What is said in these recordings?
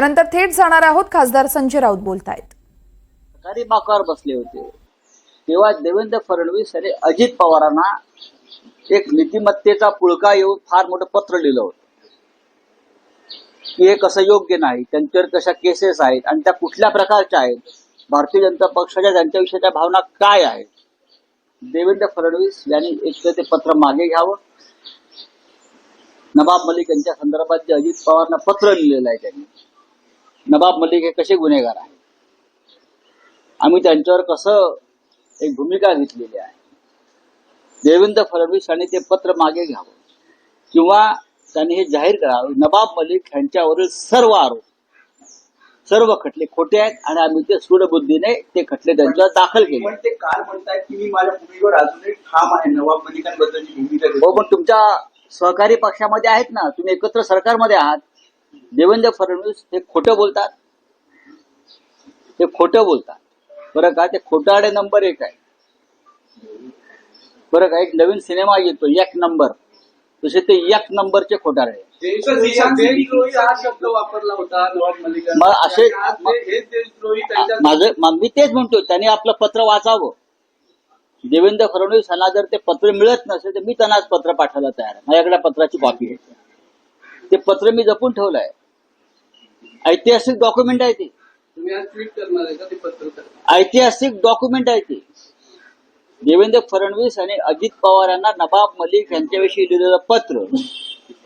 त्यानंतर थेट जाणार आहोत. खासदार संजय राऊत बोलतायत. सरकारी बाकावर बसले होते. तेव्हा देवेंद्र फडणवीस आणि अजित पवारांना एक नीतिमत्तेचा पुळका येऊन फार मोठं पत्र लिहिलं होतं. की हे कसं योग्य नाही त्यांच्यावर कशा केसेस आहेत आणि त्या कुठल्या प्रकारच्या आहेत भारतीय जनता पक्षाच्या त्यांच्याविषयीच्या भावना काय आहेत? देवेंद्र फडणवीस यांनी एक ते पत्र मागे घ्यावं. नवाब मलिक यांच्या संदर्भात जे अजित पवारांना पत्र लिहिलेलं आहे त्यांनी नवाब मलिक हे कसे गुन्हेगार आहेत? आम्ही त्यांच्यावर कसं एक भूमिका घेतलेली आहे? देवेंद्र फडणवीस यांनी ते पत्र मागे घ्यावं. किंवा त्यांनी हे जाहीर करावं. नवाब मलिक यांच्यावरील सर्व आरोप सर्व खटले खोटे आहेत आणि आम्ही ते सूडबुद्धीने ते खटले त्यांच्यावर दाखल केले. पण ते काल म्हणतायत की मी माझ्या भूमीवर अजूनही ठाम आहे. नवाब मलिकांबद्दलची भूमिका हो. पण तुमच्या सहकारी पक्षामध्ये आहेत ना? तुम्ही एकत्र सरकारमध्ये आहात. देवेंद्र फडणवीस हे खोटं बोलतात. ते खोटं बोलतात. बरं का? ते खोटाडे नंबर एक आहे. बरं का? एक नवीन सिनेमा येतो एक नंबर. तसे ते एक नंबरचे खोटाडे वापरला होता मग असे- माझं मी तेच म्हणतो त्यांनी आपलं पत्र वाचावं. देवेंद्र फडणवीस यांना जर ते पत्र मिळत नसेल तर मी त्यांना पत्र पाठवायला तयार आहे. माझ्याकडे पत्राची कॉपी आहे. ते पत्र मी जपून ठेवलं आहे ऐतिहासिक डॉक्युमेंट आहे ते. तुम्ही आज ट्विट करणार आहे का? ते पत्र ऐतिहासिक डॉक्युमेंट आहे ते. देवेंद्र फडणवीस आणि अजित पवार यांना नवाब मलिक यांच्याविषयी लिहिलेलं पत्र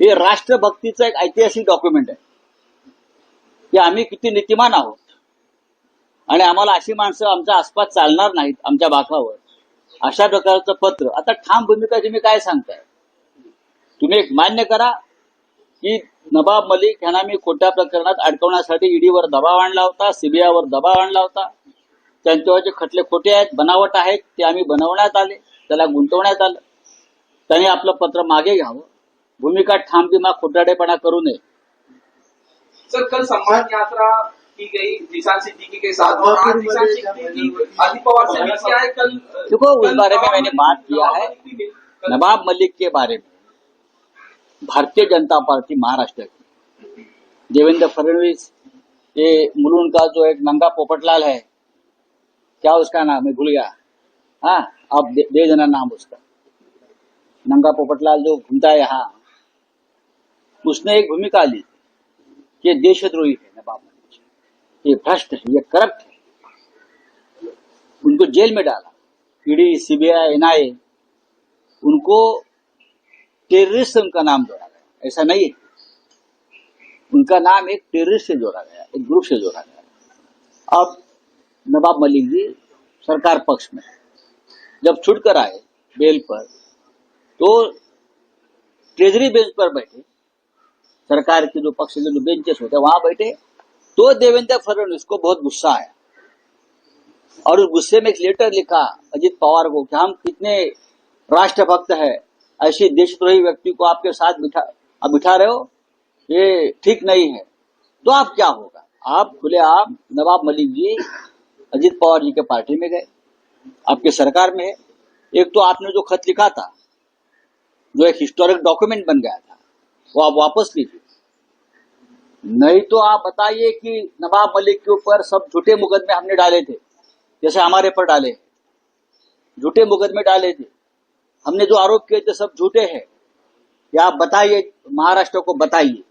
हे राष्ट्रभक्तीचं एक ऐतिहासिक डॉक्युमेंट आहे. की आम्ही किती नीतिमान आहोत. आणि आम्हाला अशी माणसं आमच्या आसपास चालणार नाहीत आमच्या बाकावर अशा प्रकारचं पत्र. आता ठाम भूमिका तुम्ही काय सांगताय? तुम्ही एक मान्य करा की नवाब मलिक यांना मी खोट्या प्रकरणात अडकवण्यासाठी ईडीवर दबाव आणला होता सीबीआयवर दबाव आणला होता. त्यांच्यावर जे खटले खोटे आहेत बनावट आहेत ते आम्ही बनवण्यात आले त्याला गुंतवण्यात आलं. त्यांनी आपलं पत्र मागे घ्यावं. भूमिका ठाम किंवा खोटाडेपणा करू नये. सर कल सम्मान यात्रा की गई निशान सिद्दीकी के साथ और आज निशान सिद्दीकी अजित पवार से मिल के आए कल देखो, उस बारे में मैंने बात किया नवाब है। नवाब मलिक के बारे में। भारतीय जनता पार्टी महाराष्ट्र की। देवेंद्र फडणवीस ये मुलुंड का जो एक नंगा पोपटलाल है क्या उसका नाम है? भूल गया। हाँ आप दे, दे देना नाम उसका। नंगा पोपटलाल जो घूमता है यहाँ उसने एक भूमिका ली कि देशद्रोही है नवाब ये भ्रष्ट है ये करप्ट है। उनको जेल में डाला। ईडी सीबीआई एनआईए उनको टेररिस्ट उनका नाम जोड़ा गया। ऐसा नहीं है। उनका नाम एक टेररिस्ट से जोड़ा गया, एक ग्रुप से जोड़ा गया। अब नवाब मलिक जी सरकार पक्ष में जब छुट कर आए बेल पर तो ट्रेजरी बेंच पर बैठे, सरकार के जो पक्ष के जो बेंचेस होते हैं, वहाँ बैठे तो देवेंद्र फडणवीस को बहुत गुस्सा आया। और उस गुस्से में एक लेटर लिखा, अजित पवार को, कि हम कितने राष्ट्रभक्त है ऐसे देशद्रोही व्यक्ति को आपके साथ बिठा, आप बिठा रहे हो, ये ठीक नहीं है। तो आप क्या होगा? आप खुले आप नवाब मलिक जी, अजित पवार जी के पार्टी में गए, आपके सरकार में एक तो आपने जो खत लिखा था, जो एक हिस्टोरिक डॉक्यूमेंट बन गया था, वो आप वापस लीजिए। नहीं तो आप बताइए कि नवाब मलिक के ऊपर सब झूठे मुकदमे हमने डाले थे, जैसे हमारे पर डाले झूठे मुकदमे डाले थे। हमने जो आरोप किए थे सब झूठे हैं। ये आप बताइए महाराष्ट्र को बताइए।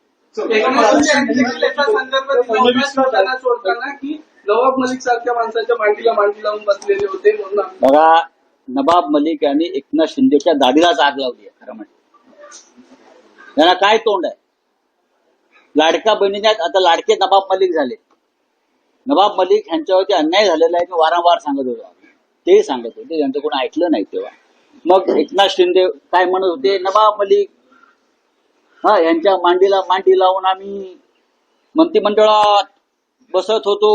नवाब मलिक सारख्या माणसाच्या मांडीला मांडी लावून बसलेले होते म्हणून आम्ही- बघा नवाब मलिक यांनी एकनाथ शिंदेच्या दाढीलाच आग लावली आहे खरं म्हणजे. त्यांना काय तोंड आहे? लाडक्या बहिणीने आता लाडके नवाब मलिक झाले. नवाब मलिक यांच्यावरती अन्याय झालेला आहे मी वारंवार सांगत होतो. तेही सांगत होते त्यांचं कोणी ऐकलं नाही तेव्हा. मग एकनाथ शिंदे काय म्हणत होते नवाब मलिक. हा यांच्या मांडीला मांडी लावून आम्ही मंत्रिमंडळात बसत होतो.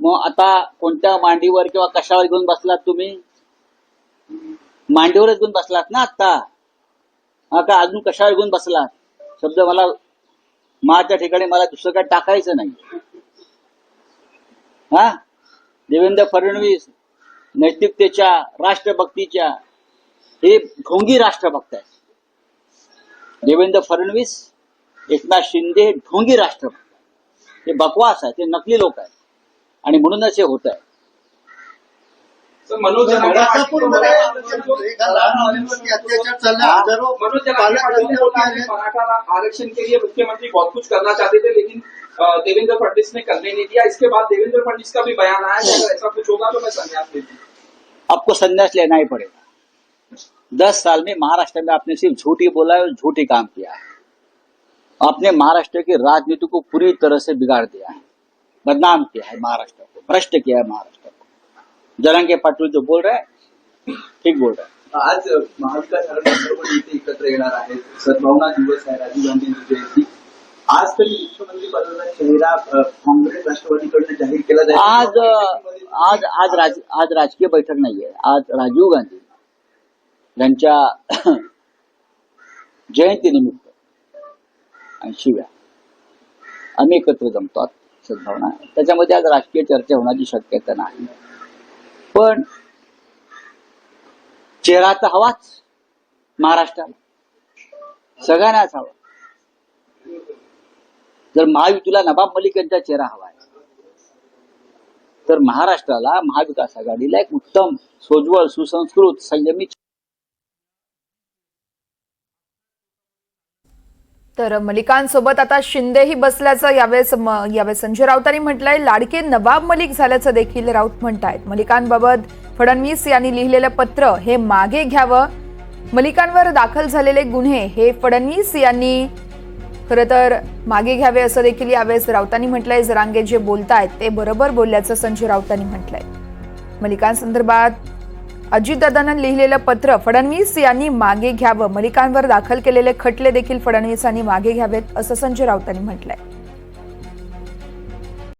मग आता कोणत्या मांडीवर किंवा कशावर घेऊन बसलात तुम्ही? मांडीवरच घेऊन बसलात ना आता? हा का अजून कशावर घेऊन बसलात? शब्द मला माच्या ठिकाणी मला दुसरं काय टाकायचं नाही. हा? देवेंद्र फडणवीस नैतिकतेच्या राष्ट्रभक्तीच्या हे ढोंगी राष्ट्रभक्त आहेत देवेंद्र फडणवीस एकनाथ शिंदे हे ढोंगी राष्ट्रभक्त ते बकवास आहे ते नकली लोक आहेत. आणि म्हणूनच हे होत आहे. मनोज हाँ। है आरक्षण के लिए मुख्यमंत्री बहुत कुछ करना चाहते थे लेकिन देवेंद्र फडणवीस ने करने नहीं दिया। इसके बाद देवेंद्र फडणवीस का भी बयान आया ऐसा कुछ होगा तो मैं संन्यास लेती हूँ आपको संन्यास लेना ही पड़ेगा। दस साल में महाराष्ट्र में आपने सिर्फ़ झूठ ही बोला है और झूठ ही काम किया है। आपने महाराष्ट्र की राजनीति को पूरी तरह से बिगाड़ दिया है। बदनाम किया है महाराष्ट्र को भ्रष्ट किया है महाराष्ट्र को। जरंगे पाटिल जो बोल रहे हैं ठीक बोल रहे हैं। आज महाविकास आघाडी सर्व नेते एकत्र येणार आहेत. सद्भावना दिवस आहे राजीव जयंती. आज तरी मुख्यमंत्री पदाचा चेहरा काँग्रेस राष्ट्रवादीकडनं जाहीर केला जाईल. आज आज आज राज आज राजकीय बैठक नाहीये. आज राजीव गांधी यांच्या जयंतीनिमित्त आणि शिव्या. आम्ही एकत्र जमतात सद्भावना. त्याच्यामध्ये आज राजकीय चर्चा होण्याची शक्यता नाही. पण चेहरा तर हवाच महाराष्ट्राला. सगळ्यांनाच हवा जर महायुतीला नवाब मलिक यांचा चेहरा हवा आहे तर महाराष्ट्राला महाविकास आघाडीला एक उत्तम सोज्वळ सुसंस्कृत संयमी तर मलिकांसोबत आता शिंदेही बसल्याचं यावेळेस म- यावेळेस संजय राऊतांनी म्हटलंय. लाडके नवाब मलिक झाल्याचं देखील राऊत म्हणतायत. मलिकांबाबत फडणवीस यांनी लिहिलेलं पत्र हे मागे घ्यावं. मलिकांवर दाखल झालेले गुन्हे हे फडणवीस यांनी खरं तर मागे घ्यावे असं देखील यावेळेस राऊतांनी म्हटलंय. जरांगे जे बोलतायत ते बरोबर बोलल्याचं संजय राऊतांनी म्हटलंय. मलिकांसंदर्भात अजितदादांना लिहिलेलं पत्र फडणवीस यांनी मागे घ्यावं. मलिकांवर दाखल केलेले खटले देखील फडणवीसांनी मागे घ्यावेत असं संजय राऊतांनी म्हटलंय.